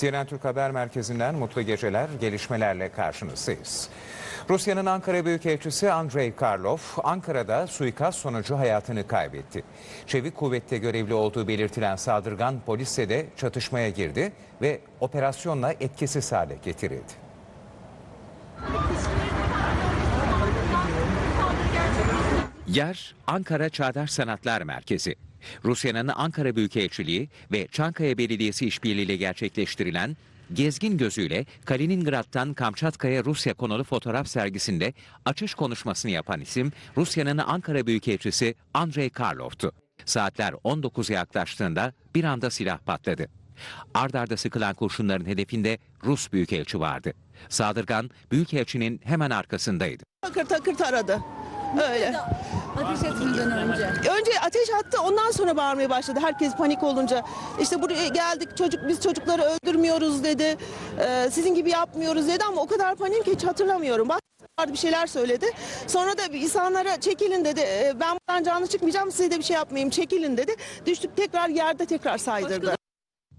CNN Türk Haber Merkezi'nden mutlu geceler, gelişmelerle karşınızdayız. Rusya'nın Ankara Büyükelçisi Andrei Karlov, Ankara'da suikast sonucu hayatını kaybetti. Çevik kuvvette görevli olduğu belirtilen saldırgan polisle de çatışmaya girdi ve operasyonla etkisiz hale getirildi. Yer Ankara Çağdaş Sanatlar Merkezi. Rusya'nın Ankara Büyükelçiliği ve Çankaya Belediyesi işbirliğiyle gerçekleştirilen Gezgin Gözüyle Kaliningrad'dan Kamçatka'ya Rusya konulu fotoğraf sergisinde açış konuşmasını yapan isim Rusya'nın Ankara Büyükelçisi Andrei Karlov'tu. Saatler 19'a yaklaştığında bir anda silah patladı. Ard arda sıkılan kurşunların hedefinde Rus Büyükelçi vardı. Saldırgan Büyükelçinin hemen arkasındaydı. Takır takır taradı. Öyle. Ateş etmeden önce. Önce ateş attı ondan sonra bağırmaya başladı. Herkes panik olunca. İşte buraya geldik çocuk biz çocukları öldürmüyoruz dedi. Ee, sizin gibi yapmıyoruz dedi ama o kadar panik ki hiç hatırlamıyorum. Bak bir şeyler söyledi. Sonra da insanlara çekilin dedi. Ee, Ben buradan canlı çıkmayacağım size de bir şey yapmayayım çekilin dedi. Düştük tekrar yerde tekrar saydırdı.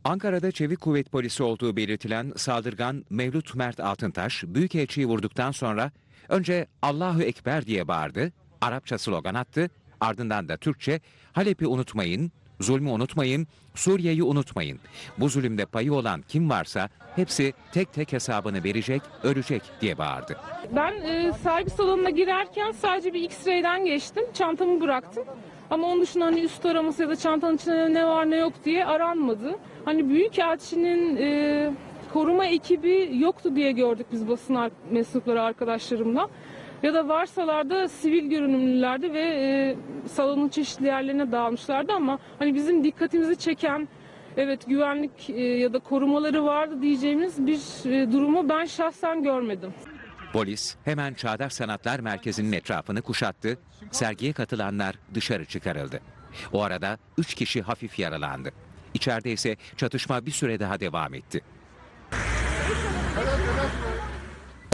Ankara'da Çevik Kuvvet Polisi olduğu belirtilen saldırgan Mevlüt Mert Altıntaş, Büyükelçiyi vurduktan sonra önce Allahu Ekber diye bağırdı, Arapça slogan attı, ardından da Türkçe Halep'i unutmayın, zulmü unutmayın, Suriye'yi unutmayın. Bu zulümde payı olan kim varsa hepsi tek tek hesabını verecek, ölecek diye bağırdı. Ben e, sergi salonuna girerken sadece bir X-ray'den geçtim. Çantamı bıraktım. Ama onun dışında hani üst araması ya da çantanın içinde ne var ne yok diye aranmadı. Hani Büyükelçinin e, koruma ekibi yoktu diye gördük biz basın ar- mensupları arkadaşlarımla. Ya da varsalar da sivil görünümlülerdi ve e, salonun çeşitli yerlerine dağılmışlardı ama hani bizim dikkatimizi çeken evet güvenlik e, ya da korumaları vardı diyeceğimiz bir e, durumu ben şahsen görmedim. Polis hemen Çağdaş Sanatlar Merkezi'nin etrafını kuşattı, sergiye katılanlar dışarı çıkarıldı. O arada 3 kişi hafif yaralandı. İçeride ise çatışma bir süre daha devam etti.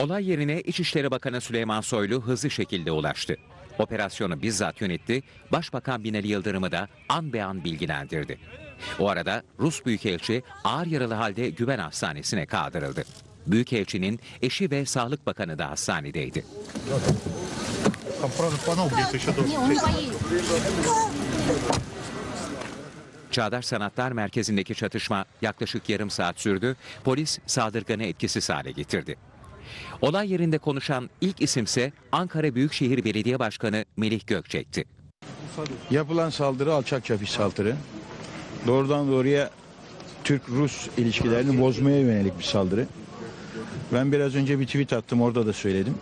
Olay yerine İçişleri Bakanı Süleyman Soylu hızlı şekilde ulaştı. Operasyonu bizzat yönetti, Başbakan Binali Yıldırım'ı da an be an bilgilendirdi. O arada Rus Büyükelçi ağır yaralı halde güven hastanesine kaldırıldı. Büyükelçinin eşi ve Sağlık Bakanı da hastanedeydi. Çağdaş Sanatlar Merkezi'ndeki çatışma yaklaşık yarım saat sürdü. Polis saldırganı etkisiz hale getirdi. Olay yerinde konuşan ilk isimse Ankara Büyükşehir Belediye Başkanı Melih Gökçek'ti. Yapılan saldırı alçakça bir saldırı. Doğrudan doğruya Türk-Rus ilişkilerini bozmaya yönelik bir saldırı. Ben biraz önce bir tweet attım orada da söyledim.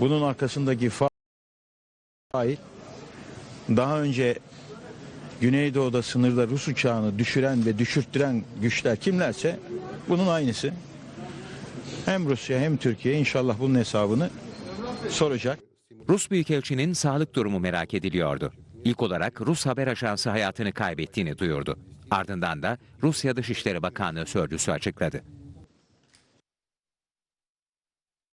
Bunun arkasındaki fail daha önce Güneydoğu'da sınırda Rus uçağını düşüren ve düşürttüren güçler kimlerse bunun aynısı. Hem Rusya hem Türkiye inşallah bunun hesabını soracak. Rus Büyükelçinin sağlık durumu merak ediliyordu. İlk olarak Rus haber ajansı hayatını kaybettiğini duyurdu. Ardından da Rusya Dışişleri Bakanlığı sözcüsü açıkladı.